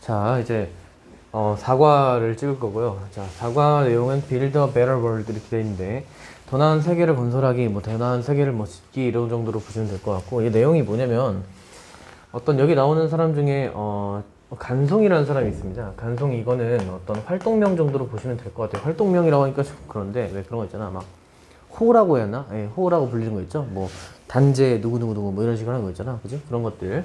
자, 이제 어, 사과를 찍을 거고요. 자, 사과 내용은 Build a Better World 이렇게 돼 있는데 더 나은 세계를 건설하기, 뭐 더 나은 세계를 뭐 짓기 이런 정도로 보시면 될 것 같고 이 내용이 뭐냐면 어떤 여기 나오는 사람 중에 어, 간송이라는 사람이 있습니다. 간송 이거는 어떤 활동명 정도로 보시면 될 것 같아요. 활동명이라고 하니까 좀 그런데 왜 그런 거 있잖아. 막 호라고 했나? 예, 호라고 불리는 거 있죠. 뭐 단제 누구 누구 누구 뭐 이런 식으로 하는 거 있잖아. 그지? 그런 것들.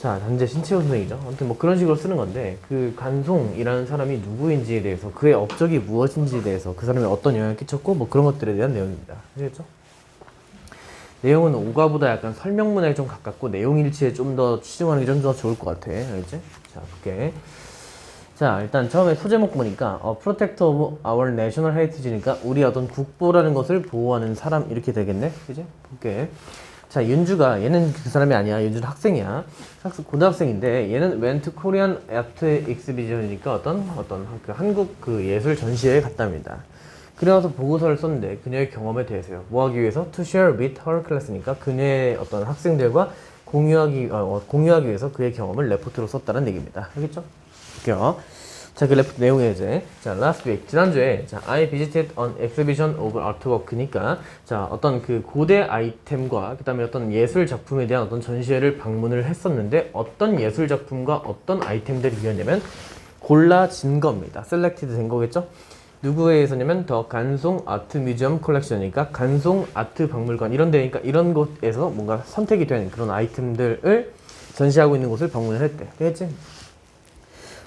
자, 단제 신채호 선생이죠. 아무튼 뭐 그런 식으로 쓰는 건데 그 간송이라는 사람이 누구인지에 대해서 그의 업적이 무엇인지에 대해서 그 사람이 어떤 영향을 끼쳤고 뭐 그런 것들에 대한 내용입니다. 아시겠죠? 내용은 오가보다 약간 설명문에 좀 가깝고 내용 일치에 좀 더 치중하는 게 좀 더 좋을 것 같아. 알겠지? 자, 볼게. 자, 일단 처음에 소제목 보니까 어, Protector of Our National Heritage니까 우리 어떤 국보라는 것을 보호하는 사람 이렇게 되겠네. 그지? 볼게. 자, 윤주가 얘는 그 사람이 아니야. 윤주는 학생이야. 학생 고등학생인데 얘는 to Korean Art Exhibition이니까 어떤 어떤 그 한국 그 예술 전시회에 갔답니다. 그래서 보고서를 썼는데 그녀의 경험에 대해서요. 뭐 하기 위해서 to share with her class니까 그녀의 어떤 학생들과 공유하기 어, 어, 공유하기 위해서 그의 경험을 레포트로 썼다는 얘기입니다. 알겠죠? 볼게요. 자, 그 레포트 내용에 이제 자, last week 지난주에 자, I visited an exhibition of artwork니까 자, 어떤 그 고대 아이템과 그다음에 어떤 예술 작품에 대한 어떤 전시회를 방문을 했었는데 어떤 예술 작품과 어떤 아이템들이 있냐면 골라진 겁니다. 셀렉티드 된 거겠죠? 누구에 의해서냐면 더 간송 아트 뮤지엄 컬렉션이니까 간송 아트 박물관 이런 데니까 이런 곳에서 뭔가 선택이 된 그런 아이템들을 전시하고 있는 곳을 방문을 했대. 되겠지?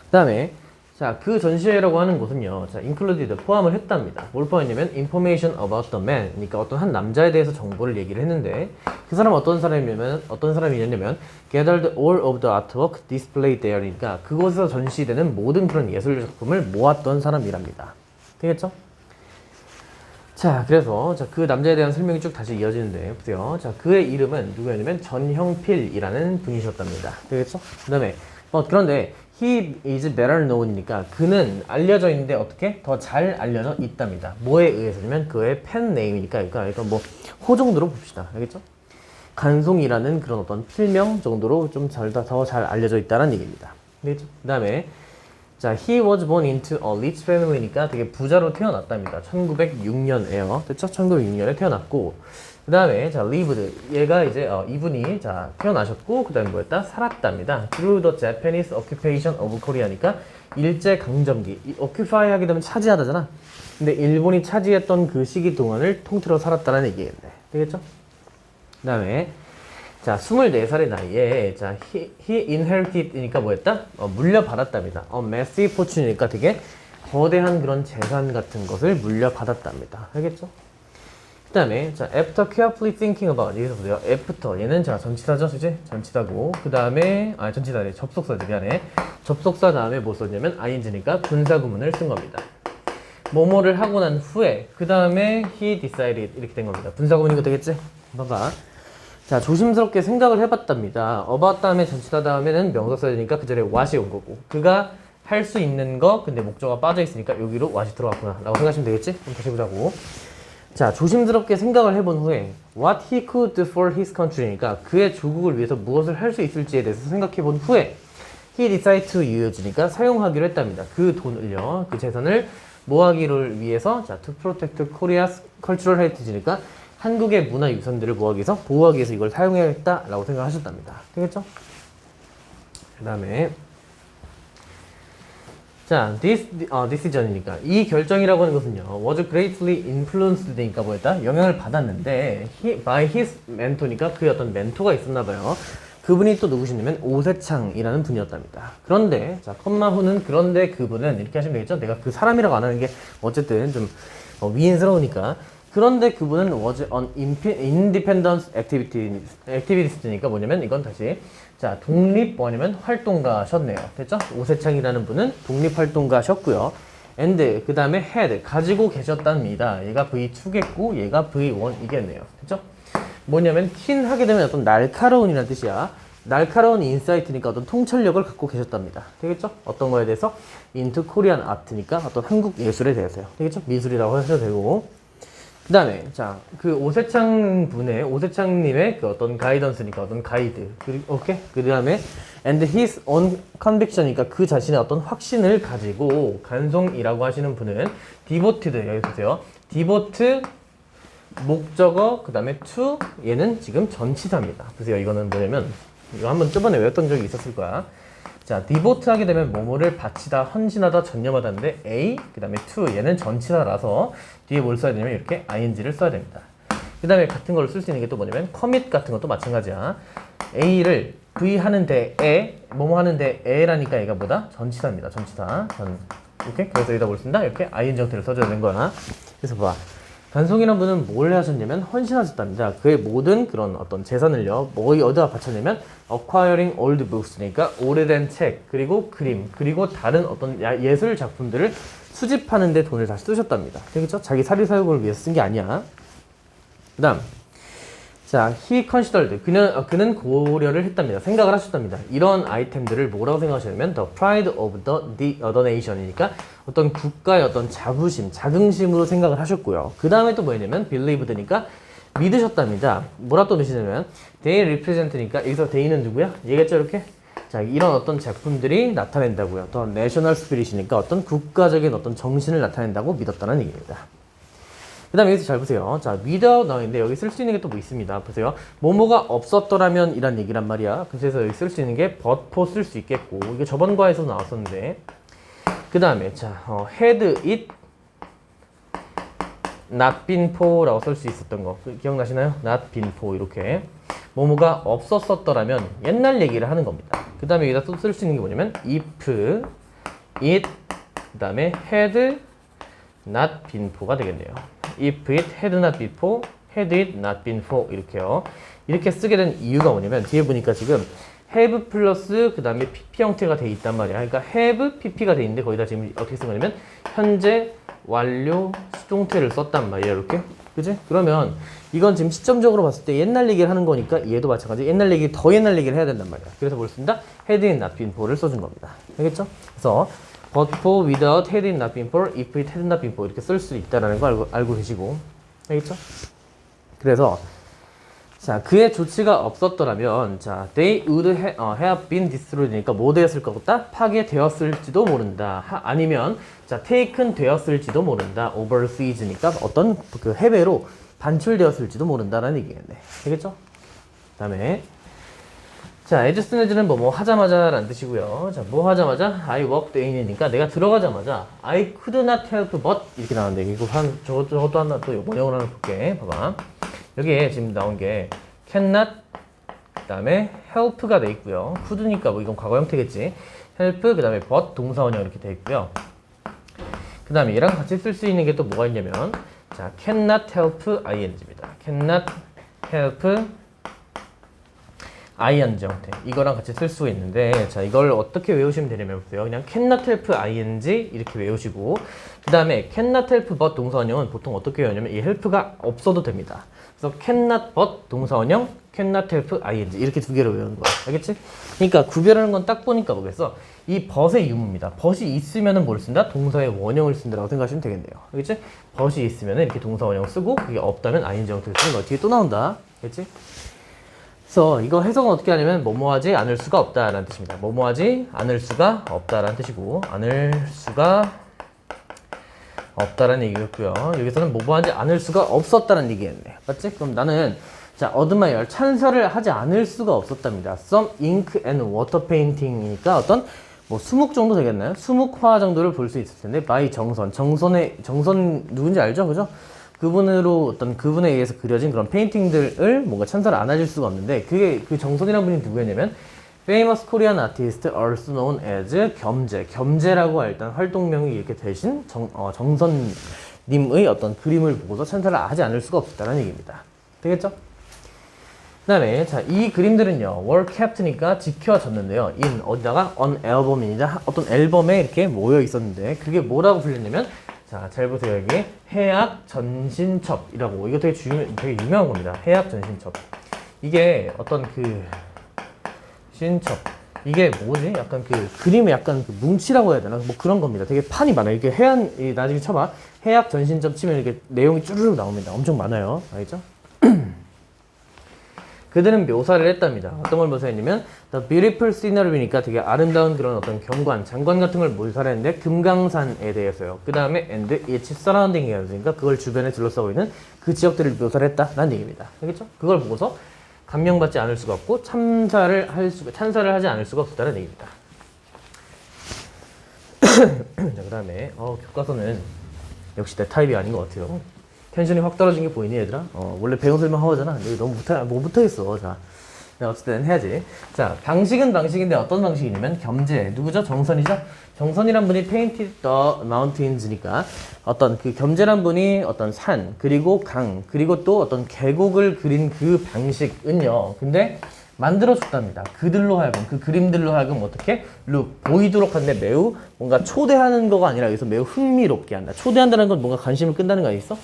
그다음에 자, 그 전시회라고 하는 곳은요. 자, included 포함을 했답니다. 뭘 포함했냐면 information about the man. 그러니까 어떤 한 남자에 대해서 정보를 얘기를 했는데 그 사람은 어떤 사람이냐면 어떤 사람이냐면 gathered all of the artwork displayed there니까 그곳에서 전시되는 모든 그런 예술 작품을 모았던 사람이랍니다. 되겠죠? 자, 그래서 자, 그 남자에 대한 설명이 쭉 다시 이어지는데 보세요. 자, 그의 이름은 누구였냐면 전형필이라는 분이셨답니다. 되겠죠? 그다음에 어 그런데 he is better known이니까 그는 알려져 있는데 어떻게 더 잘 알려져 있답니다. 뭐에 의해서냐면 그의 팬 네임이니까 그러니까 뭐 호 정도로 봅시다. 알겠죠? 간송이라는 그런 어떤 필명 정도로 좀 잘 더 잘 알려져 있다는 얘기입니다. 알겠죠? 그다음에 자, he was born into a rich family니까 되게 부자로 태어났답니다. 1906년에요. 됐죠? 1906년에 태어났고 그 다음에 자, lived 얘가 이제 어, 이분이 자 태어나셨고 그 다음에 뭐였다? 살았답니다. through the Japanese occupation of Korea니까 일제 강점기 이 occupy 하게 되면 차지하다잖아. 근데 일본이 차지했던 그 시기 동안을 통틀어 살았다는 얘기겠네. 되겠죠? 그 다음에 자, 24살의 나이에 자, he, he inherited이니까 뭐였다? 어, 물려받았답니다. 어, massive fortune이니까 되게 거대한 그런 재산 같은 것을 물려받았답니다. 알겠죠? 그 다음에 자, after carefully thinking about 여기서 보세요. after 얘는 자 전치사죠, 이제 전치사고 그 다음에 아 전치사래 접속사지 미안해. 접속사 다음에 뭐 썼냐면 ing니까 분사 구문을 쓴 겁니다. 뭐뭐를 하고 난 후에 그 다음에 he decided 이렇게 된 겁니다. 분사 구문인 거 되겠지? 봐봐. 자 조심스럽게 생각을 해봤답니다. about 다음에 전치사 다음에는 명사 써야 되니까 그 전에 what이 온 거고 그가 할 수 있는 거 근데 목적어가 빠져 있으니까 여기로 what이 들어갔구나 라고 생각하시면 되겠지? 그럼 다시 보자고. 자, 조심스럽게 생각을 해본 후에 what he could do for his country니까 그의 조국을 위해서 무엇을 할 수 있을지에 대해서 생각해 본 후에 he decided to use니까 사용하기로 했답니다. 그 돈을요, 그 재산을 뭐 하기를 위해서 자, to protect Korea's cultural heritage니까 한국의 문화 유산들을 뭐 하기 위해서 보호하기 위해서 이걸 사용해야겠다라고 생각하셨답니다. 되겠죠? 그 다음에 자, this 어, decision이니까 이 결정이라고 하는 것은요, was greatly influenced 되니까 뭐였다? 영향을 받았는데 he, by his mentor니까 그의 어떤 멘토가 있었나 봐요. 그분이 또 누구시냐면 오세창이라는 분이었답니다. 그런데 자, 컴마 후는 그런데 그분은 이렇게 하시면 되겠죠? 내가 그 사람이라고 안 하는 게 어쨌든 좀 어, 위인스러우니까. 그런데 그분은 was an independent activity, activist니까 뭐냐면 이건 다시 자 독립 뭐냐면 활동가셨네요. 됐죠? 오세창이라는 분은 독립 활동가셨고요. and 그 다음에 had 가지고 계셨답니다. 얘가 V2겠고 얘가 V1이겠네요. 됐죠? 뭐냐면 틴 하게 되면 어떤 날카로운이라는 뜻이야. 날카로운 인사이트니까 어떤 통찰력을 갖고 계셨답니다. 되겠죠? 어떤 거에 대해서 into Korean art니까 어떤 한국 예술에 대해서요. 되겠죠? 미술이라고 하셔도 되고. 그 다음에, 자, 그 오세창 분의, 오세창님의 그 어떤 가이던스니까 어떤 가이드. 그리고, 오케이? 그 다음에, and his own conviction이니까 그 자신의 어떤 확신을 가지고 간송이라고 하시는 분은 devoted, 여기 보세요. devote, 목적어, 그 다음에 to, 얘는 지금 전치사입니다. 보세요. 이거는 뭐냐면, 이거 한번 저번에 외웠던 적이 있었을 거야. 자, devote 하게 되면 뭐뭐를 바치다, 헌신하다, 전념하다인데 A, 그 다음에 to, 얘는 전치사라서 뒤에 뭘 써야 되냐면 이렇게 ing를 써야 됩니다. 그 다음에 같은 걸 쓸 수 있는 게 또 뭐냐면 commit 같은 것도 마찬가지야. A를 V 하는 데 에, 뭐뭐 하는 데 에라니까 얘가 뭐다? 전치사입니다. 전치사. 전, 이렇게? 그래서 여기다 뭘 쓴다? 이렇게 ing 형태를 써줘야 되는 거야. 그래서 봐. 간송이란 분은 뭘 하셨냐면 헌신하셨답니다. 그의 모든 그런 어떤 재산을요, 뭐 어디다 바쳤냐면 acquiring old books니까 오래된 책, 그리고 그림, 그리고 다른 어떤 야- 예술 작품들을 수집하는 데 돈을 다 쓰셨답니다. 그렇죠? 자기 사리 사욕을 위해서 쓴 게 아니야. 그다음 자, he considered. 그는, 어, 그는 고려를 했답니다. 생각을 하셨답니다. 이런 아이템들을 뭐라고 생각하셨냐면 the pride of the, the other nation이니까 어떤 국가의 어떤 자부심, 자긍심으로 생각을 하셨고요. 그 다음에 또 뭐였냐면 believed니까 믿으셨답니다. 뭐라 또 믿으시냐면 they represent니까 여기서 they는 누구야? 얘겠죠 이렇게? 자, 이런 어떤 작품들이 나타낸다고요. 또 national spirit이니까 어떤 국가적인 어떤 정신을 나타낸다고 믿었다는 얘기입니다. 그 다음에 여기서 잘 보세요. 자, without 나오는데 여기 쓸 수 있는 게 또 뭐 있습니다. 보세요. 뭐뭐가 없었더라면 이란 얘기란 말이야. 그래서 여기 쓸 수 있는 게 but for 쓸 수 있겠고 이게 저번 과에서 나왔었는데 그 다음에 자, 어, had it not been for라고 쓸 수 있었던 거그 기억나시나요? not been for 이렇게 뭐뭐가 없었었더라면 옛날 얘기를 하는 겁니다. 그 다음에 여기다 또 쓸 수 있는 게 뭐냐면 if it 그 다음에 had not been for가 되겠네요. If it had not been for, had it not been for 이렇게요. 이렇게 쓰게 된 이유가 뭐냐면 뒤에 보니까 지금 have 플러스 그 다음에 pp 형태가 돼 있단 말이야. 그러니까 have pp가 돼 있는데 거기다 지금 어떻게 쓴 거냐면 현재 완료 수동태를 썼단 말이야. 이렇게. 그지? 그러면 이건 지금 시점적으로 봤을 때 옛날 얘기를 하는 거니까 얘도 마찬가지. 옛날 얘기 더 옛날 얘기를 해야 된단 말이야. 그래서 뭘 쓴다? not been for를 써준 겁니다. 알겠죠? 그래서 but for, without, had it not been for, if it had not been for 이렇게 쓸 수 있다라는 거 알고, 알고 계시고 알겠죠? 그래서 자 그의 조치가 없었더라면 자 they would ha, 어, have been destroyed니까 뭐 되었을 거다 파괴되었을지도 모른다 하, 아니면 자 taken 되었을지도 모른다 overseas니까 어떤 그 해외로 반출되었을지도 모른다라는 얘기겠네 알겠죠? 그 다음에 자, soon as는 뭐, 뭐 하자마자 라는 뜻이고요. 자, 뭐 하자마자 I walked in이니까 내가 들어가자마자 I could not help but 이렇게 나오는데 이거 한 저것 저것도 하나 또 번역을 하나 볼게. 봐봐. 여기에 지금 나온 게 cannot 그 다음에 help가 돼 있고요. could니까 뭐 이건 과거 형태겠지. help 그 다음에 but 동사 원형 이렇게 돼 있고요. 그 다음에 얘랑 같이 쓸 수 있는 게 또 뭐가 있냐면 자, cannot help ing입니다. cannot help ing 형태 이거랑 같이 쓸 수가 있는데 자 이걸 어떻게 외우시면 되냐면 보세요 그냥 cannot help ing 이렇게 외우시고 그 다음에 cannot help but 동사원형은 보통 어떻게 외우냐면 이 help가 없어도 됩니다 그래서 cannot but 동사원형 cannot help ing 이렇게 두 개로 외우는 거야 알겠지? 그러니까 구별하는 건 딱 보니까 뭐겠어 이 but의 유무입니다 but이 있으면은 뭘 쓴다? 동사의 원형을 쓴다라고 생각하시면 되겠네요 알겠지? but이 있으면은 이렇게 동사 원형 쓰고 그게 없다면 ing 형태를 쓰는 거 뒤에 또 나온다 알겠지? 그래서 이거 해석은 어떻게 하냐면 뭐뭐하지 않을 수가 없다라는 뜻입니다. 뭐뭐하지 않을 수가 없다라는 뜻이고 않을 수가 없다라는 얘기였고요. 여기서는 뭐뭐하지 않을 수가 없었다는 얘기였네. 맞지? 그럼 나는 자 어드마이어 찬사를 하지 않을 수가 없었답니다. Some ink and water painting이니까 어떤 뭐 수묵 정도 되겠나요? 수묵화 정도를 볼 수 있을 텐데 by 정선 정선의 정선 누군지 알죠? 그죠? 그분으로 어떤 그분에 의해서 그려진 그런 페인팅들을 뭔가 찬사를 안 해줄 수가 없는데 그게 그 정선이라는 분이 누구였냐면 famous Korean artist also known as 겸재 겸재라고 일단 활동명이 이렇게 되신 정, 어, 정선님의 어떤 그림을 보고서 찬사를 하지 않을 수가 없었다는 얘기입니다. 되겠죠? 그 다음에 자이 그림들은요 kept니까 지켜졌는데요 in 어디다가 on album이니다 어떤 앨범에 이렇게 모여 있었는데 그게 뭐라고 불렸냐면 자 잘 보세요 여기 해악 전신첩이라고 이거 되게 주 되게 유명한 겁니다 해악 전신첩 이게 어떤 그 신첩 이게 뭐지? 약간 그 그림의 약간 그 뭉치라고 해야 되나? 뭐 그런 겁니다. 되게 판이 많아요. 이게 해안 이 나중에 쳐봐. 해약 전신점 치면 이렇게 내용이 쭈르륵 나옵니다. 엄청 많아요. 알겠죠? 그들은 묘사를 했답니다. 어떤 걸 묘사했냐면 The beautiful scenery니까 되게 아름다운 그런 어떤 경관, 장관 같은 걸 묘사를 했는데 금강산에 대해서요. 그 다음에 and its surrounding이었으니까 그걸 주변에 둘러싸고 있는 그 지역들을 묘사를 했다라는 얘기입니다. 알겠죠? 그걸 보고서 감명받지 않을 수가 없고 참사를 할 수가 찬사를 하지 않을 수가 없다는 얘기입니다. 자, 그 다음에 어, 교과서는 역시 내 타입이 아닌 것 같아요. 텐션이 확 떨어진 게 보이니 얘들아? 어, 원래 배운 소리만 하잖아. 근데 너무 못하, 뭐 못하겠어. 자, 네, 어쨌든 해야지. 자, 방식은 방식인데 어떤 방식이냐면 겸재. 누구죠? 정선이죠? 정선이란 분이 painted the mountains니까 어떤 그 겸재란 분이 어떤 산, 그리고 강, 그리고 또 어떤 계곡을 그린 그 방식은요. 근데 만들어줬답니다. 그들로 하여금, 그 그림들로 하여금 어떻게 룩, 보이도록 하는데 매우 뭔가 초대하는 거가 아니라 여기서 매우 흥미롭게 한다. 초대한다는 건 뭔가 관심을 끈다는 거 아니겠어?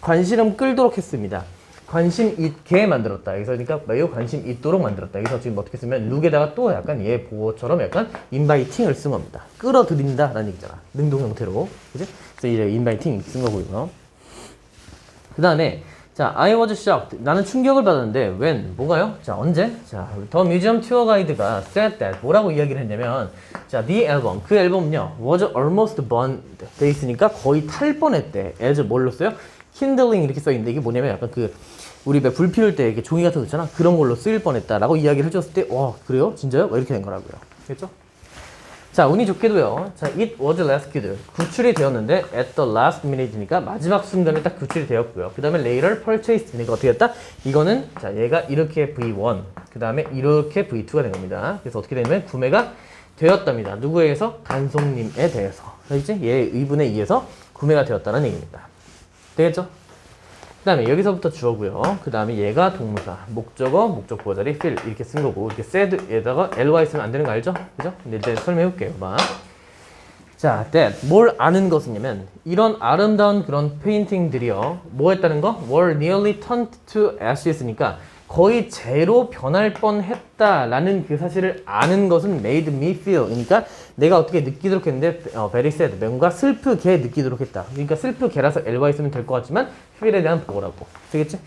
관심을 끌도록 했습니다. 관심 있게 만들었다. 여기서 그러니까 매우 관심 있도록 만들었다. 여기서 지금 어떻게 쓰면 룩에다가 또 약간 얘 보호처럼 약간 인바이팅을 쓴 겁니다. 끌어들인다라는 얘기잖아. 능동 형태로. 그지? 그래서 이제 인바이팅 쓴 거고요. 그 다음에 자, I was shocked. 나는 충격을 받았는데 when 뭐가요? 자, 언제? 자, 더 뮤지엄 투어 가이드가 said that 뭐라고 이야기를 했냐면 자, the album 그 앨범은요 was almost burned 돼 있으니까 거의 탈 뻔했대. as 뭘로 써요? Kindling 이렇게 써 있는데 이게 뭐냐면 약간 그 우리 왜 불 피울 때 이렇게 종이 같은 거 있잖아. 그런 걸로 쓰일 뻔했다라고 이야기를 해줬을 때 와, 그래요? 진짜요? 뭐 이렇게 된 거라고요. 됐죠? 자, 운이 좋게도요. 자, it was rescued. 구출이 되었는데 at the last minute니까 마지막 순간에 딱 구출이 되었고요. 그 다음에 later purchased. 그러니까 어떻게 됐다? 이거는 자, 얘가 이렇게 V1, 그 다음에 이렇게 V2가 된 겁니다. 그래서 어떻게 되냐면 구매가 되었답니다. 누구에 의해서? 간송님에 대해서. 알겠지? 얘 의분에 의해서 구매가 되었다는 얘기입니다. 되겠죠? 그 다음에 여기서부터 주어고요. 그 다음에 얘가 동사, 목적어, 목적 보호 자리 fill 이렇게 쓴 거고 이렇게 said에다가 ly 쓰면 안 되는 거 알죠? 그죠? 근데 이제 설명해 볼게요. 봐. 자, that 뭘 아는 것이냐면 이런 아름다운 그런 페인팅들이요. 뭐 했다는 거? were nearly turned to ashes니까 거의 제로 변할 뻔했다라는 그 사실을 아는 것은 made me feel. 그러니까 내가 어떻게 느끼도록 했는데 어, very sad. 뭔가 슬프게 느끼도록 했다. 그러니까 슬프게라서 ly 쓰면 될 것 같지만 feel에 대한 보호라고. 되겠지?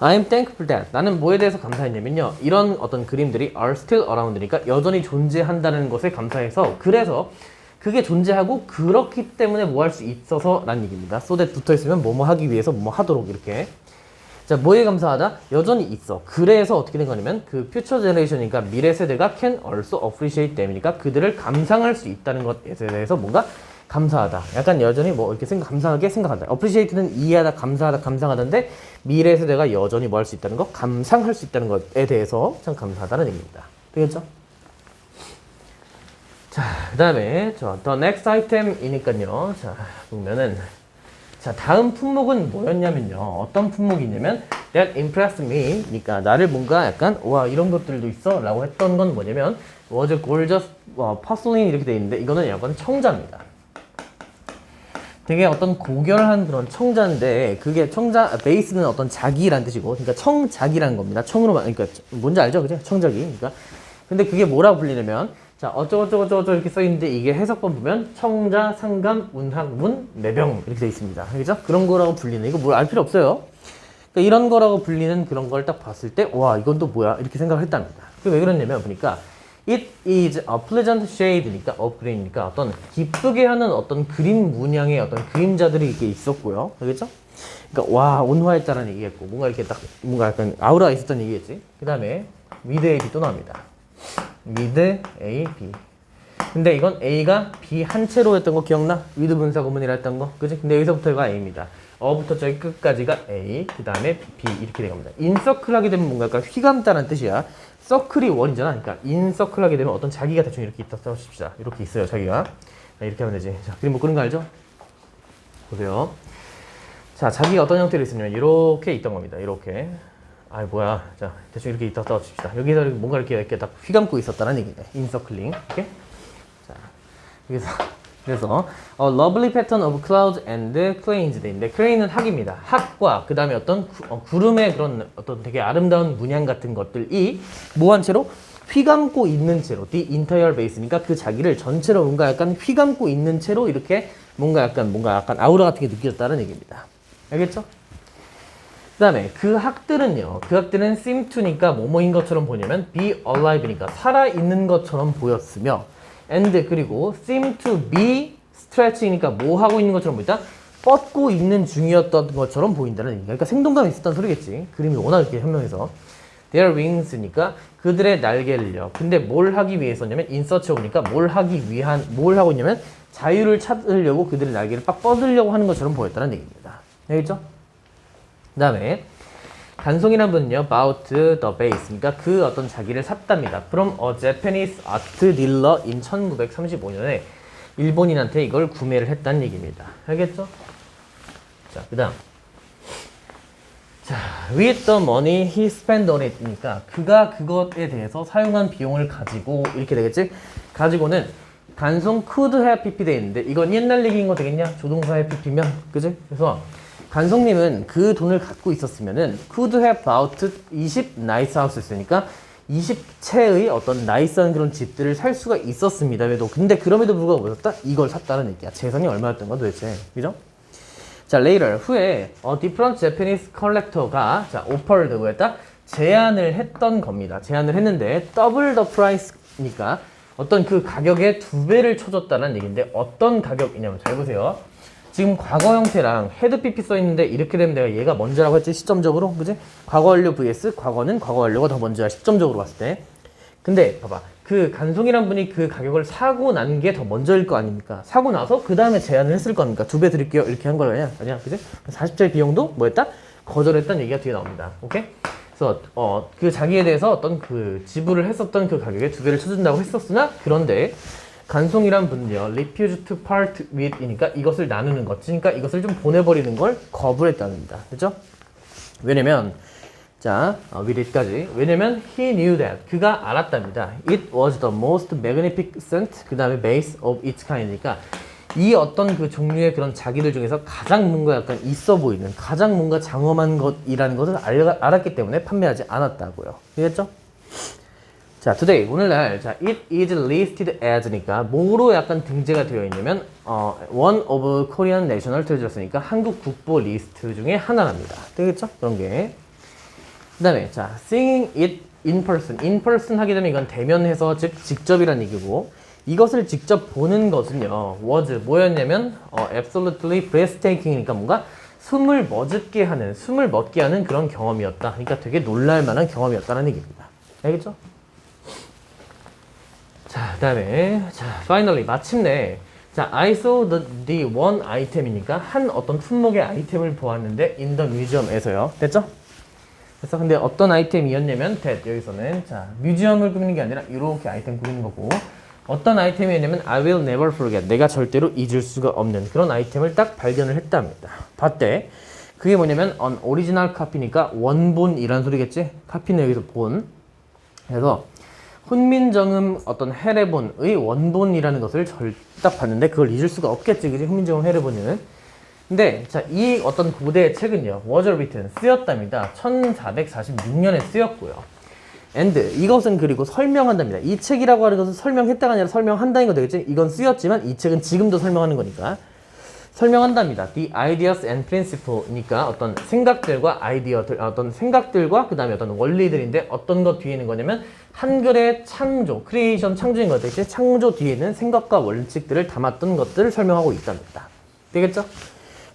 I'm thankful that 나는 뭐에 대해서 감사했냐면요 이런 어떤 그림들이 are still around니까 여전히 존재한다는 것에 감사해서 그래서 그게 존재하고 그렇기 때문에 뭐 할 수 있어서 라는 얘기입니다 so that 붙어 있으면 뭐뭐 하기 위해서 뭐뭐 하도록 이렇게 자 뭐에 감사하다 여전히 있어 그래서 어떻게 된 거냐면 그 future generation이니까 미래 세대가 can also appreciate them이니까 그들을 감상할 수 있다는 것에 대해서 뭔가 감사하다. 약간 여전히 뭐 이렇게 생각, 감사하게 생각한다. appreciate는 이해하다, 감사하다, 감상하다인데 미래 세대가 여전히 뭐 할 수 있다는 거, 감상할 수 있다는 것에 대해서 참 감사하다는 얘기입니다. 되겠죠? 자, 그 다음에 저 the next item이니까요. 자, 보면은 자, 다음 품목은 뭐였냐면요. 어떤 품목이냐면 that impressed me. 그러니까 나를 뭔가 약간 와 이런 것들도 있어라고 했던 건 뭐냐면 was gorgeous 어, porcelain 이렇게 돼 있는데 이거는 약간 청자입니다. 되게 어떤 고결한 그런 청자인데 그게 청자 베이스는 어떤 자기란 뜻이고 그러니까 청자기라는 겁니다. 청으로 만 그러니까 뭔지 알죠, 그죠? 청자기. 그러니까 근데 그게 뭐라고 불리냐면 자 어쩌고저쩌고저쩌고 이렇게 써 있는데 이게 해석본 보면 청자, 상감, 운학, 문, 내병 이렇게 돼 있습니다. 그죠? 그런 거라고 불리는 이거 뭘 알 필요 없어요. 그러니까 이런 거라고 불리는 그런 걸 딱 봤을 때 와 이건 또 뭐야 이렇게 생각을 했답니다. 그게 왜 그러냐면 보니까 It is a pleasant shade니까 업그레이니까 어떤 기쁘게 하는 어떤 그림 문양의 어떤 그림자들이 이렇게 있었고요. 알겠죠? 그러니까 와 온화했다라는 얘기했고 뭔가 이렇게 딱 뭔가 약간 아우라가 있었던 얘기겠지. 그 다음에 B 또 나옵니다. 미드 A, B. 근데 이건 A가 B 한 채로 했던 거 기억나? 위드 분사 구문이라 했던 거. 그지? 근데 여기서부터 가 A입니다. 어부터 저기 끝까지가 A, 그 다음에 B 이렇게 된 겁니다. 인서클 하게 되면 뭔가 약간 휘감다는 뜻이야. 서클이 원이잖아. 그러니까 인서클 하게 되면 어떤 자기가 대충 이렇게 있다 써봅시다. 이렇게 있어요, 자기가. 자, 이렇게 하면 되지. 자, 그림 못 그린 거 알죠? 보세요. 자, 자기가 어떤 형태로 있으냐면 이렇게 있던 겁니다. 이렇게. 아이 뭐야. 자, 대충 이렇게 있다 써봅시다. 여기서 이렇게 뭔가 이렇게 이렇게 딱 휘감고 있었다는 얘기네. 인서클링. 이렇게. 자, 여기서 그래서 a lovely pattern of clouds and clouds 인데 crane은 학입니다. 학과 그 다음에 어떤 구, 어, 구름의 그런 어떤 되게 아름다운 문양 같은 것들이 뭐한 채로 휘감고 있는 채로 the entire base니까 그 자기를 전체로 뭔가 약간 휘감고 있는 채로 이렇게 뭔가 약간 뭔가 약간 아우라 같은 게 느껴졌다는 얘기입니다. 알겠죠? 그 다음에 그 학들은요. 그 학들은 seem to니까 뭐뭐인 것처럼 보냐면 be alive니까 살아 있는 것처럼 보였으며 and 그리고 seem to be stretching이니까 뭐 하고 있는 것처럼 보인다. 뻗고 있는 중이었던 것처럼 보인다는 얘기야. 그러니까 생동감이 있었다는 소리겠지. 그림이 워낙 이렇게 현명해서. Their wings니까 그들의 날개를요. 근데 뭘 하기 위해서냐면 search of니까 뭘 하기 위한 뭘 하고 있냐면 자유를 찾으려고 그들의 날개를 빡 뻗으려고 하는 것처럼 보였다는 얘기입니다. 알겠죠? 그 다음에 간송이란 분은요 about the base니까 그 어떤 자기를 샀답니다. From a Japanese art dealer in 1935년에 일본인한테 이걸 구매를 했다는 얘기입니다. 알겠죠? 자, 그 다음 자, with the money he spent on it니까 그가 그것에 대해서 사용한 비용을 가지고 이렇게 되겠지? 가지고는 간송 could have pp 돼 있는데 이건 옛날 얘기인 거 되겠냐? 조동사 have pp면 그지? 그래서 간송님은 그 돈을 갖고 있었으면은 could have bought 20 nice houses니까 20채의 어떤 나이스한 그런 집들을 살 수가 있었습니다. 왜도 근데 그럼에도 불구하고 뭐 샀다? 이걸 샀다는 얘기야. 재산이 얼마였던 거야 도대체? 그죠? 자, later 후에 어, different Japanese collector가 자, offered 뭐였다? 제안을 했던 겁니다. 제안을 했는데 double the price니까 어떤 그 가격의 두 배를 쳐줬다는 얘기인데 어떤 가격이냐면 잘 보세요. 지금 과거 형태랑 헤드 PP 써 있는데 이렇게 되면 내가 얘가 먼저라고 했지 시점적으로 그지? 과거 완료 vs 과거는 과거 완료가 더 먼저야 시점적으로 봤을 때. 근데 봐봐 그 간송이란 분이 그 가격을 사고 난 게 더 먼저일 거 아닙니까? 사고 나서 그 다음에 제안을 했을 겁니까? 두 배 드릴게요 이렇게 한 거냐? 아니야 그지? 40짜리 비용도 뭐였다? 거절했다는 얘기가 뒤에 나옵니다. 오케이? 그래서 어, 그 자기에 대해서 어떤 그 지불을 했었던 그 가격에 두 배를 쳐준다고 했었으나 그런데 간송이란 분은요 refuse to part with이니까 이것을 나누는 것 그러니까 이것을 좀 보내버리는 걸 거부했답니다. 그죠? 왜냐면 자, 어, it까지. 왜냐면 he knew that 그가 알았답니다. It was the most magnificent 그 다음에 base of its kind이니까 이 어떤 그 종류의 그런 자기들 중에서 가장 뭔가 약간 있어 보이는 가장 뭔가 장엄한 것이라는 것을 알, 알았기 때문에 판매하지 않았다고요. 되겠죠? 자, today 오늘날 자, it is listed as니까 뭐로 약간 등재가 되어 있냐면 어, one of Korean national treasures니까 한국 국보 리스트 중에 하나랍니다. 되겠죠? 그런 게. 그 다음에 자, singing it in person. in person 하게 되면 이건 대면해서 즉 직접이란 얘기고 이것을 직접 보는 것은요. was 뭐였냐면 어, absolutely breathtaking이니까 뭔가 숨을 멎게 하는, 숨을 멎게 하는 그런 경험이었다. 그러니까 되게 놀랄 만한 경험이었다는 얘기입니다. 알겠죠? 자, 그 다음에 자, finally 마침내 자, I saw the, the one item이니까 한 어떤 품목의 아이템을 보았는데 in the museum에서요. 됐죠? 그래서 근데 어떤 아이템이었냐면 that 여기서는 자, 뮤지엄을 꾸미는 게 아니라 이렇게 아이템 꾸미는 거고 어떤 아이템이었냐면 I will never forget 내가 절대로 잊을 수가 없는 그런 아이템을 딱 발견을 했답니다. 봤대. 그게 뭐냐면 on original copy니까 원본이란 소리겠지? 카피는 여기서 본. 그래서 훈민정음 어떤 해례본의 원본이라는 것을 절, 딱 봤는데 그걸 잊을 수가 없겠지, 그지? 훈민정음 해례본은. 근데 자, 이 어떤 고대의 책은요, written 쓰였답니다. 1446년에 쓰였고요. and 이것은 그리고 설명한답니다. 이 책이라고 하는 것은 설명했다가 아니라 설명한다는 거 되겠지? 이건 쓰였지만 이 책은 지금도 설명하는 거니까. 설명한답니다. The ideas and principle니까 어떤 생각들과 아이디어들, 어떤 생각들과 그 다음에 어떤 원리들인데 어떤 것 뒤에 있는 거냐면 한글의 창조, 크리에이션 창조인 것 같듯이 창조 뒤에 있는 생각과 원칙들을 담았던 것들을 설명하고 있답니다. 되겠죠?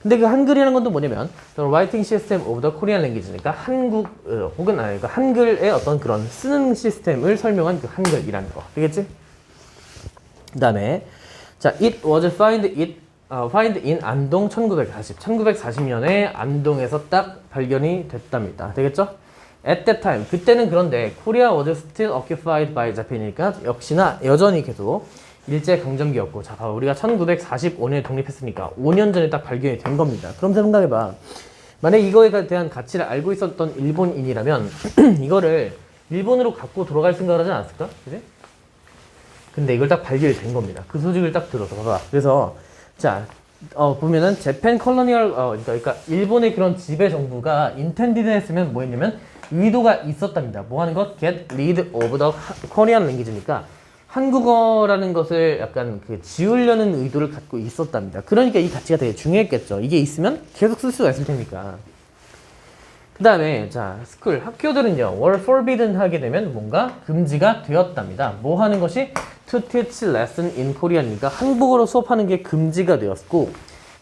근데 그 한글이라는 건 또 뭐냐면 the writing system of the Korean language니까 한국 어, 혹은 아니 그 한글의 어떤 그런 쓰는 시스템을 설명한 그 한글이라는 거. 되겠지? 그 다음에 자, it was found it 어, find in 안동 1940. 1940년에 안동에서 딱 발견이 됐답니다. 되겠죠? At that time. 그때는 그런데 Korea was still occupied by Japan이니까 역시나 여전히 계속 일제 강점기였고 자, 봐봐. 우리가 1945년에 독립했으니까 5년 전에 딱 발견이 된 겁니다. 그럼 생각해 봐. 만약 이거에 대한 가치를 알고 있었던 일본인이라면 이거를 일본으로 갖고 돌아갈 생각을 하지 않았을까? 그지? 근데 이걸 딱 발견이 된 겁니다. 그 소식을 딱 들어서 봐봐. 그래서 자, 어, 보면은 재팬 컬러니얼 어, 그러니까, 그러니까 일본의 그런 지배 정부가 인텐디드 했으면 뭐였냐면 의도가 있었답니다. 뭐 하는 것? Get rid of the Korean language니까 한국어라는 것을 약간 그 지우려는 의도를 갖고 있었답니다. 그러니까 이 가치가 되게 중요했겠죠. 이게 있으면 계속 쓸 수가 있을 테니까. 그 다음에 자 스쿨 학교들은요 were forbidden 하게 되면 뭔가 금지가 되었답니다. 뭐 하는 것이 to teach lesson in Korea니까 한국어로 수업하는 게 금지가 되었고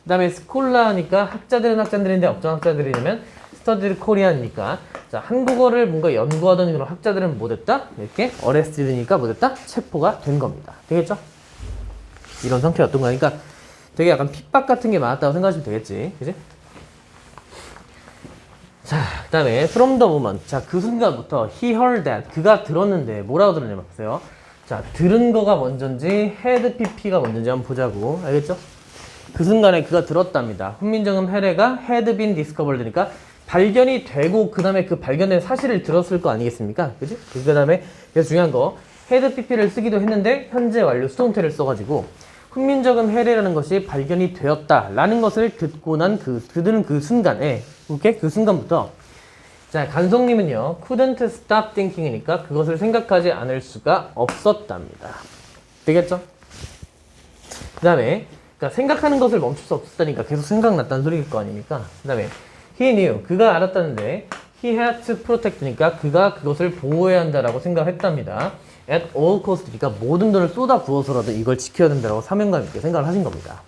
그 다음에 스콜라니까 학자들은 학자들인데 어떤 학자들이냐면 스터디 코리안이니까 자 한국어를 뭔가 연구하던 그런 학자들은 못했다 이렇게 어레스티드니까 못했다 체포가 된 겁니다. 되겠죠? 이런 상태였던 거니까 되게 약간 핍박 같은 게 많았다고 생각하시면 되겠지, 그지? 자, 그 다음에 from the moment. 자, 그 순간부터 he heard that. 그가 들었는데 뭐라고 들었냐면 보세요. 자, 들은 거가 먼저인지 had pp가 먼저인지 한번 보자고. 알겠죠? 그 순간에 그가 들었답니다. 훈민정음 해례가 had been discovered니까 발견이 되고 그 다음에 그 발견된 사실을 들었을 거 아니겠습니까? 그지? 그 다음에 그래서 중요한 거 had pp를 쓰기도 했는데 현재 완료 수동태를 써가지고 훈민정음 해례라는 것이 발견이 되었다라는 것을 듣고 난 그 듣는 그 순간에 오케이 그 순간부터 자 간송님은요 couldn't stop thinking이니까 그것을 생각하지 않을 수가 없었답니다. 되겠죠? 그 다음에 그러니까 생각하는 것을 멈출 수 없었다니까 계속 생각났다는 소리일 거 아닙니까? 그 다음에 he knew 그가 알았다는데 he had to protect니까 그가 그것을 보호해야 한다라고 생각했답니다. at all cost니까 모든 돈을 쏟아 부어서라도 이걸 지켜야 된다라고 사명감 있게 생각을 하신 겁니다.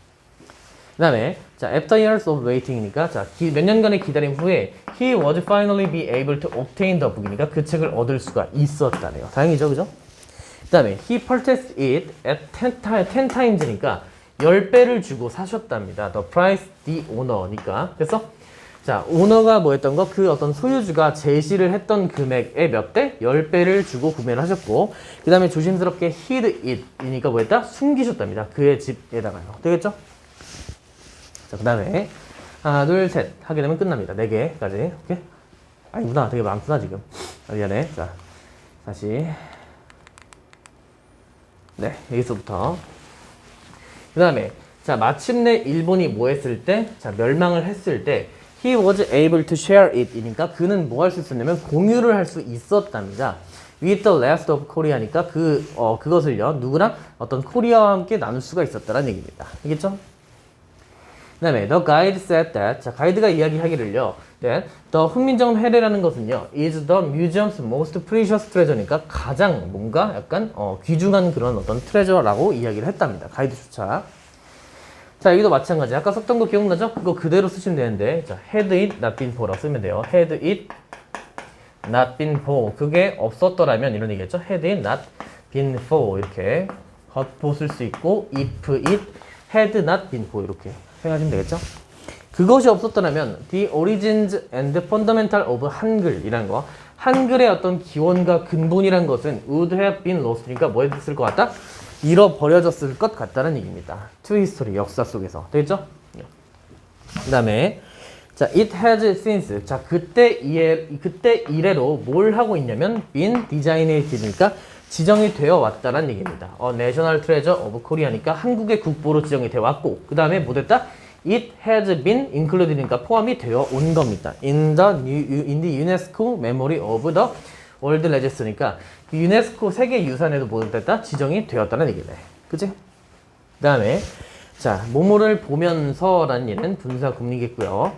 그 다음에 자 after years of waiting이니까 자몇 년간의 기다림 후에 he was finally be able to obtain the book이니까 그 책을 얻을 수가 있었다네요. 다행이죠, 그죠? 그 다음에 he purchased it at 10, ti- 10 times니까 10배를 주고 사셨답니다. The price, the owner니까. 그래서 자, 오너가 뭐 했던 거? 그 어떤 소유주가 제시를 했던 금액의 몇 배? 10배를 주고 구매를 하셨고 그 다음에 조심스럽게 hid it 이니까 뭐 했다? 숨기셨답니다. 그의 집에다가요. 되겠죠? 자, 그 다음에 하나, 둘, 셋 하게 되면 끝납니다. 4개까지. 오케이? 아니구나. 되게 많구나, 지금. 아, 미안해. 자, 다시. 네, 여기서부터. 그 다음에, 자, 마침내 일본이 뭐 했을 때, 자, 멸망을 했을 때, he was able to share it 이니까 그는 뭐 할 수 있었냐면 공유를 할 수 있었답니다. with the rest of Korea니까 그, 어, 그것을요, 누구랑 어떤 코리아와 함께 나눌 수가 있었다는 얘기입니다. 알겠죠? 그 다음에 the guide said that 자 가이드가 이야기하기를요 that the 훈민정음 해례라는 것은요 is the museum's most precious treasure니까 가장 뭔가 약간 어, 귀중한 그런 어떤 트레저라고 이야기를 했답니다 가이드조차. 자 여기도 마찬가지 아까 썼던 거 기억나죠? 그거 그대로 쓰시면 되는데 자 had it not been for라고 쓰면 돼요. Had it not been for. 그게 없었더라면 이런 얘기겠죠? Had it not been for. 이렇게 겉보 쓸 수 있고 if it had not been for. 이렇게 생각하시면 되겠죠 그것이 없었더라면 the origins and fundamental of 한글이라는 거 한글의 어떤 기원과 근본이란 것은 would have been lost니까 뭐 했을 것 같다? 잃어버려졌을 것 같다는 얘기입니다. to history 역사 속에서 되겠죠? 그 다음에 자, it has since. 자, 그때 이래, 그때 이래로 뭘 하고 있냐면 been designate니까 지정이 되어 왔다는 얘기입니다. 어, national treasure of Korea니까 한국의 국보로 지정이 되어 왔고, 그 다음에 뭐 됐다? It has been included니까 포함이 되어 온 겁니다. In the, in the UNESCO memory of the world legacy니까 유네스코 세계 유산에도 뭐 됐다? 지정이 되었다는 얘기네. 그치? 그 다음에 자, 모모를 보면서라는 얘는 분사 구문이겠고요.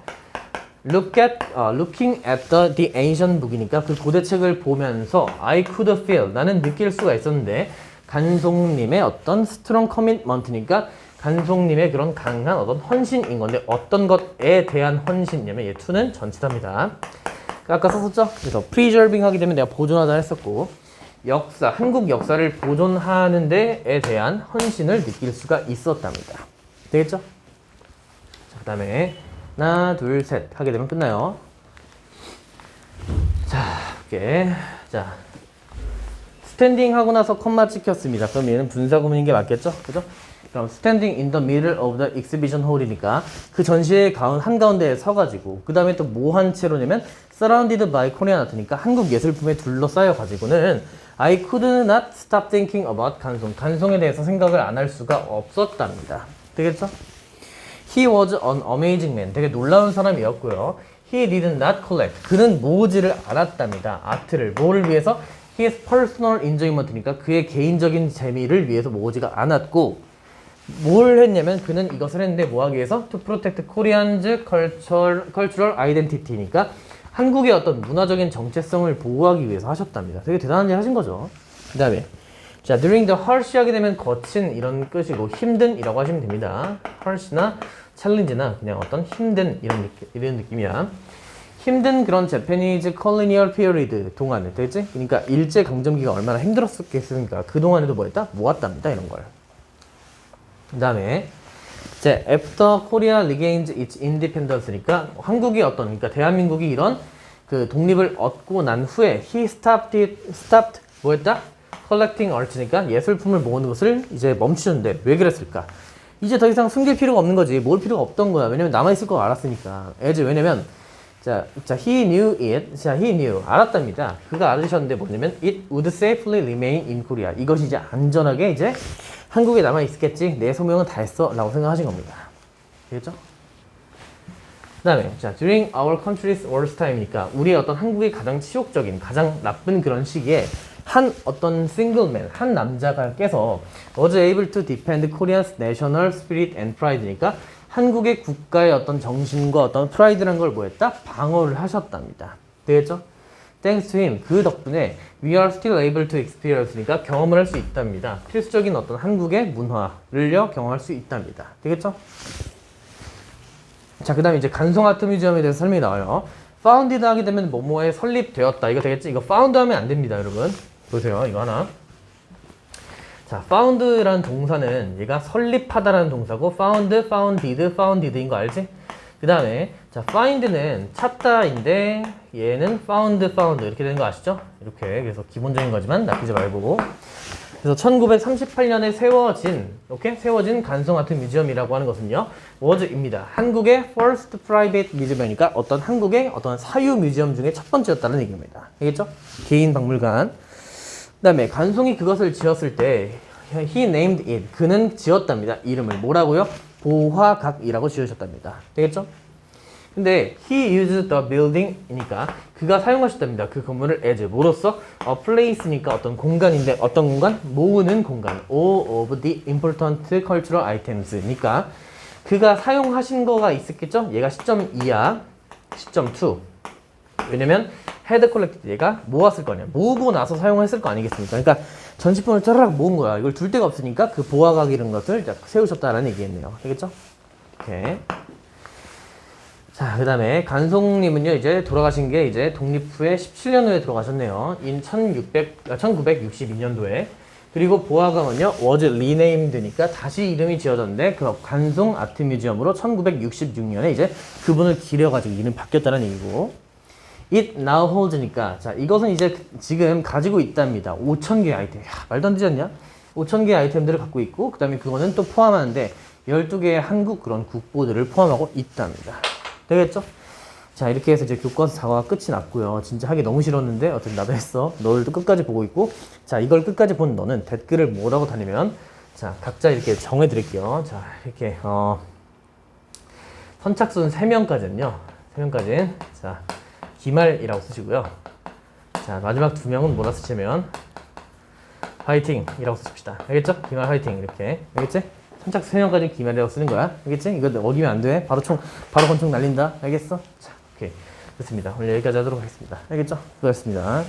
Look at, 어, looking at the, the ancient book이니까 그 고대책을 보면서 I could feel 나는 느낄 수가 있었는데 간송님의 어떤 strong commitment니까 간송님의 그런 강한 어떤 헌신인 건데 어떤 것에 대한 헌신이냐면 얘 to는 전치사입니다. 아까 썼었죠? 그래서 preserving 하게 되면 내가 보존하다 했었고 역사, 한국 역사를 보존하는 데에 대한 헌신을 느낄 수가 있었답니다. 되겠죠? 자, 그 다음에 하나, 둘, 셋 하게 되면 끝나요. 자, 이렇게 자 스탠딩 하고 나서 컴마 찍혔습니다. 그럼 얘는 분사 구문인 게 맞겠죠? 그죠? 그럼 standing in the middle hall이니까 그 전시회 가운 한가운데에 서가지고 그 다음에 또 뭐 한 채로냐면 surrounded by Korean art니까 한국 예술품에 둘러싸여 가지고는 I could not stop thinking about 간송 간송에 대해서 생각을 안 할 수가 없었답니다. 되겠죠? He was an amazing man. 되게 놀라운 사람이었고요. He did not collect. 그는 모으지를 않았답니다. 아트를 뭐를 위해서? His personal enjoyment니까 그의 개인적인 재미를 위해서 모으지가 않았고 뭘 했냐면 그는 이것을 했는데 뭐 하기 위해서? To protect Korean's cultural, identity니까 한국의 어떤 문화적인 정체성을 보호하기 위해서 하셨답니다. 되게 대단한 일 하신 거죠. 그 다음에 자, during the harsh 하게 되면 거친 이런 뜻이고 힘든 이라고 하시면 됩니다. harsh나 challenge나 그냥 어떤 힘든 이런 느낌, 이런 느낌이야. 힘든 그런 제페니즈 컬리니얼 피어리드 동안에 되지? 그러니까 일제 강점기가 얼마나 힘들었겠습니까? 그 동안에도 뭐했다? 모았답니다 이런 걸. 그다음에 이제 after Korea regains its independence니까 한국이 어떤 그러니까 대한민국이 이런 그 독립을 얻고 난 후에 he stopped it, stopped 뭐였다? Collecting art니까 예술품을 모으는 것을 이제 멈추는데 왜 그랬을까? 이제 더 이상 숨길 필요가 없는 거지. 모을 필요가 없던 거야. 왜냐면 남아있을 거 알았으니까. 애지 왜냐면 자, 자, he knew it. 자, he knew. 알았답니다. 그가 알으셨는데 뭐냐면 it would safely remain in Korea. 이것이 이제 안전하게 이제 한국에 남아 있겠지. 내 소명은 다 했어. 라고 생각하신 겁니다. 되겠죠? 그 다음에, 자, during our country's worst time이니까, 우리의 어떤 한국의 가장 치욕적인, 가장 나쁜 그런 시기에, 한 어떤 싱글맨, 한 남자가 깨서 was able to defend Korea's national spirit and pride니까, 한국의 국가의 어떤 정신과 어떤 프라이드라는 걸 뭐했다? 방어를 하셨답니다. 되겠죠? Thanks to him, 그 덕분에 we are still able to experience니까 경험을 할 수 있답니다. 필수적인 어떤 한국의 문화를요 경험할 수 있답니다. 되겠죠? 자, 그 다음에 이제 간송 아트 뮤지엄에 대해서 설명이 나와요. founded 하게 되면 뭐뭐에 설립되었다. 이거 되겠지? 이거 found 하면 안 됩니다, 여러분. 보세요, 이거 하나. 자, found라는 동사는 얘가 설립하다라는 동사고 found, founded, founded인 거 알지? 그 다음에 자, find는 찾다인데 얘는 found, found 이렇게 되는 거 아시죠? 이렇게 그래서 기본적인 거지만 나쁘지 말고 그래서 1938년에 세워진 이렇게 세워진 간송 아트 뮤지엄이라고 하는 것은요 was입니다. 한국의 first private museum이니까 어떤 한국의 어떤 사유 뮤지엄 중에 첫 번째였다는 얘기입니다. 알겠죠? 개인 박물관. 그 다음에 간송이 그것을 지었을 때 he named it 그는 지었답니다. 이름을 뭐라고요? 보화각이라고 지으셨답니다. 되겠죠? 근데 he used the building이니까 그가 사용하셨답니다. 그 건물을 as 뭐로써 a place니까 어떤 공간인데 어떤 공간? 모으는 공간. all of the important cultural items니까 그가 사용하신 거가 있었겠죠? 얘가 시점 2야. 시점 2. 왜냐면 헤드 컬렉티드 얘가 모았을 거 아니야. 모으고 나서 사용했을 거 아니겠습니까? 그러니까 전시품을 짜라락 모은 거야. 이걸 둘 데가 없으니까 그 보아각 이런 것을 세우셨다라는 얘기겠네요. 되겠죠? 이렇게. 자, 그 다음에 간송님은요, 이제 돌아가신 게 이제 독립 후에 17년 후에 돌아가셨네요. 인 1600, 아, 1962년도에. 그리고 보아강은요, was renamed니까 다시 이름이 지어졌는데, 그 간송 아트 뮤지엄으로 1966년에 이제 그분을 기려가지고 이름 바뀌었다는 얘기고. It now holds니까, 자, 이것은 이제 그- 지금 가지고 있답니다. 5,000개 아이템. 야, 말도 안 되지 않냐? 5,000개 아이템들을 갖고 있고, 그 다음에 그거는 또 포함하는데, 12개의 한국 그런 국보들을 포함하고 있답니다. 되겠죠? 자, 이렇게 해서 이제 교과서 4화가 끝이 났고요. 진짜 하기 너무 싫었는데, 어쨌든 나도 했어. 너들도 끝까지 보고 있고, 자, 이걸 끝까지 본 너는 댓글을 뭐라고 다니면, 자, 각자 이렇게 정해 드릴게요. 자, 이렇게, 어, 선착순 3명까지는요. 3명까지는, 자, 기말이라고 쓰시고요. 자, 마지막 두 명은 뭐라 쓰시면, 화이팅 이라고 쓰십시다. 알겠죠? 기말 화이팅 이렇게. 알겠지? 선착 3명까지 기말이라고 쓰는 거야. 알겠지? 이거 어기면 안 돼. 바로 총, 바로 권총 날린다. 알겠어? 자, 오케이. 됐습니다. 오늘 여기까지 하도록 하겠습니다. 알겠죠? 수고하셨습니다.